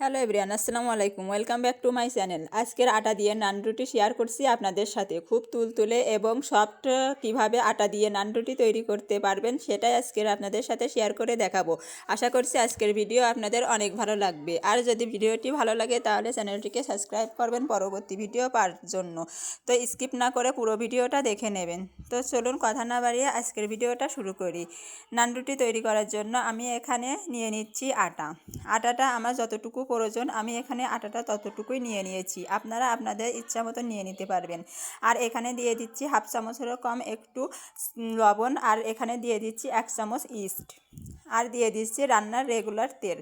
Hello everyone আসসালামু আলাইকুম। Welcome back to my channel. আজকের আটা দিয়ে নান রুটি শেয়ার করছি আপনাদের সাথে। খুব তুলতুলে এবং সফট কীভাবে আটা দিয়ে নান রুটি তৈরি করতে পারবেন সেটাই আজকের আপনাদের সাথে শেয়ার করে দেখাবো। আশা করছি আজকের ভিডিও আপনাদের অনেক ভালো লাগবে। আর যদি ভিডিওটি ভালো লাগে তাহলে চ্যানেলটিকে সাবস্ক্রাইব করবেন পরবর্তী ভিডিও পাওয়ার জন্য। তো স্কিপ না করে পুরো ভিডিওটা দেখে নেবেন। তো চলুন কথা না বাড়িয়ে আজকের ভিডিওটা শুরু করি। নান রুটি তৈরি করার জন্য আমি এখানে নিয়ে নিচ্ছি আটা। আটাটা আমার যতটুকু প্রয়োজন, আমি এখানে আটাটা ততটুকুই নিয়ে নিয়েছি। আপনারা আপনাদের ইচ্ছা মতো নিয়ে নিতে পারবেন। আর এখানে দিয়ে দিচ্ছি হাফ চামচেরও কম একটু লবণ, আর এখানে দিয়ে দিচ্ছি এক চামচ ইস্ট। আর দিয়ে দিচ্ছি রান্নার রেগুলার তেল।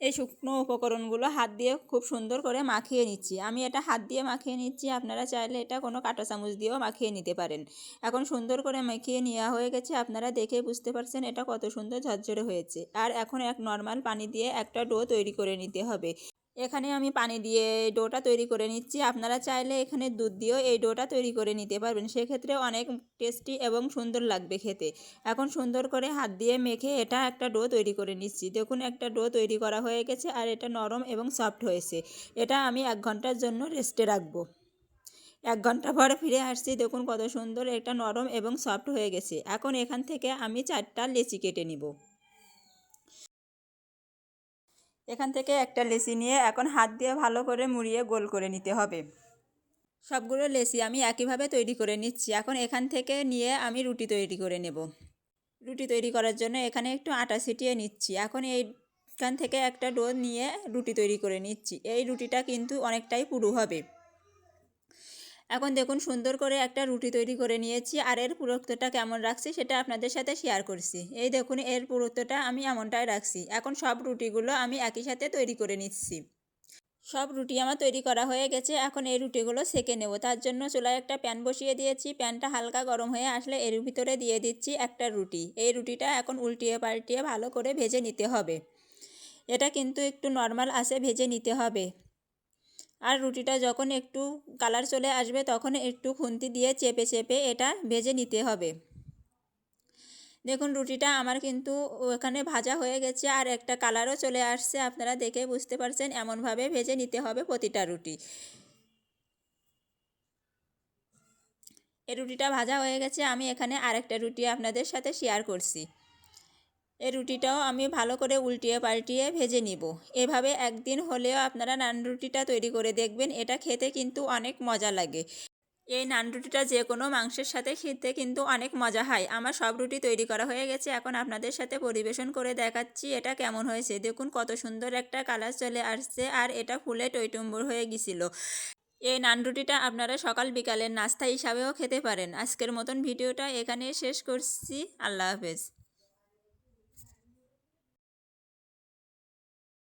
এই শুকনো উপকরণগুলো হাত দিয়ে খুব সুন্দর করে মাখিয়ে নিচ্ছি। আমি এটা হাত দিয়ে মাখিয়ে নিচ্ছি, আপনারা চাইলে এটা কোনো কাঁটা চামচ দিয়েও মাখিয়ে নিতে পারেন। এখন সুন্দর করে মাখিয়ে নেওয়া হয়ে গেছে, আপনারা দেখে বুঝতে পারছেন এটা কত সুন্দর ঝরঝরে হয়েছে। আর এখন এক নর্মাল পানি দিয়ে একটা ডো তৈরি করে নিতে হবে। এখানে আমি পানি দিয়ে ডোটা তৈরি করে নিচ্ছি। আপনারা চাইলে এখানে দুধ দিয়েও এই ডোটা তৈরি করে নিতে পারবেন। সেক্ষেত্রে অনেক টেস্টি এবং সুন্দর লাগবে খেতে। এখন সুন্দর করে হাত দিয়ে মেখে এটা একটা ডো তৈরি করে নিচ্ছি। দেখুন, একটা ডো তৈরি করা হয়ে গেছে আর এটা নরম এবং সফট হয়েছে। এটা আমি এক ঘণ্টার জন্য রেস্টে রাখব। এক ঘণ্টা পরে ফিরে আসছি। দেখুন, কত সুন্দর এটা নরম এবং সফট হয়ে গেছে। এখন এখান থেকে আমি চারটা লেচি কেটে নিব। এখান থেকে একটা লেসি নিয়ে এখন হাত দিয়ে ভালো করে মুড়িয়ে গোল করে নিতে হবে। সবগুলো লেসি আমি একইভাবে তৈরি করে নিচ্ছি। এখন এখান থেকে নিয়ে আমি রুটি তৈরি করে নেব। রুটি তৈরি করার জন্য এখানে একটু আটা ছিটিয়ে নিচ্ছি। এখন এইখান থেকে একটা ডো নিয়ে রুটি তৈরি করে নিচ্ছি। এই রুটিটা কিন্তু অনেকটাই পুরু হবে। এখন দেখুন সুন্দর করে একটা রুটি তৈরি করে নিয়েছি আর এর পুরুত্বটা কেমন রাখছি সেটা আপনাদের সাথে শেয়ার করছি। এই দেখুন এর পুরুত্বটা আমি এমনটাই রাখছি। এখন সব রুটিগুলো আমি একই সাথে তৈরি করে নিচ্ছি। সব রুটি আমার তৈরি করা হয়ে গেছে, এখন এই রুটিগুলো সেকে নেব। তার জন্য চুলায় একটা প্যান বসিয়ে দিয়েছি। প্যানটা হালকা গরম হয়ে আসলে এর ভিতরে দিয়ে দিচ্ছি একটা রুটি। এই রুটিটা এখন উল্টিয়ে পাল্টিয়ে ভালো করে ভেজে নিতে হবে। এটা কিন্তু একটু নর্মাল আসে ভেজে নিতে হবে। আর রুটিটা যখন একটু কালার চলে আসবে, তখন একটু খুন্তি দিয়ে চেপে চেপে এটা ভেজে নিতে হবে। দেখুন, রুটিটা আমার কিন্তু ওখানে ভাজা হয়ে গেছে আর একটা কালারও চলে আসছে। আপনারা দেখে বুঝতে পারছেন, এমনভাবে ভেজে নিতে হবে প্রতিটা রুটি। এই রুটিটা ভাজা হয়ে গেছে, আমি এখানে আরেকটা রুটি আপনাদের সাথে শেয়ার করছি। এই রুটিটাও আমি ভালো করে উল্টিয়ে পাল্টিয়ে ভেজে নিব। এভাবে একদিন হলেও আপনারা নান রুটিটা তৈরি করে দেখবেন, এটা খেতে কিন্তু অনেক মজা লাগে। এই নান রুটিটা যে কোনো মাংসের সাথে খেতে কিন্তু অনেক মজা হয়। আমার সব রুটি তৈরি করা হয়ে গেছে, এখন আপনাদের সাথে পরিবেশন করে দেখাচ্ছি এটা কেমন হয়েছে। দেখুন কত সুন্দর একটা কালার চলে আসছে আর এটা ফুলে টইটুম্বর হয়ে গেছিল। এই নান রুটিটা আপনারা সকাল বিকালের নাস্তা হিসাবেও খেতে পারেন। আজকের মতন ভিডিওটা এখানে শেষ করছি। আল্লাহ হাফেজ।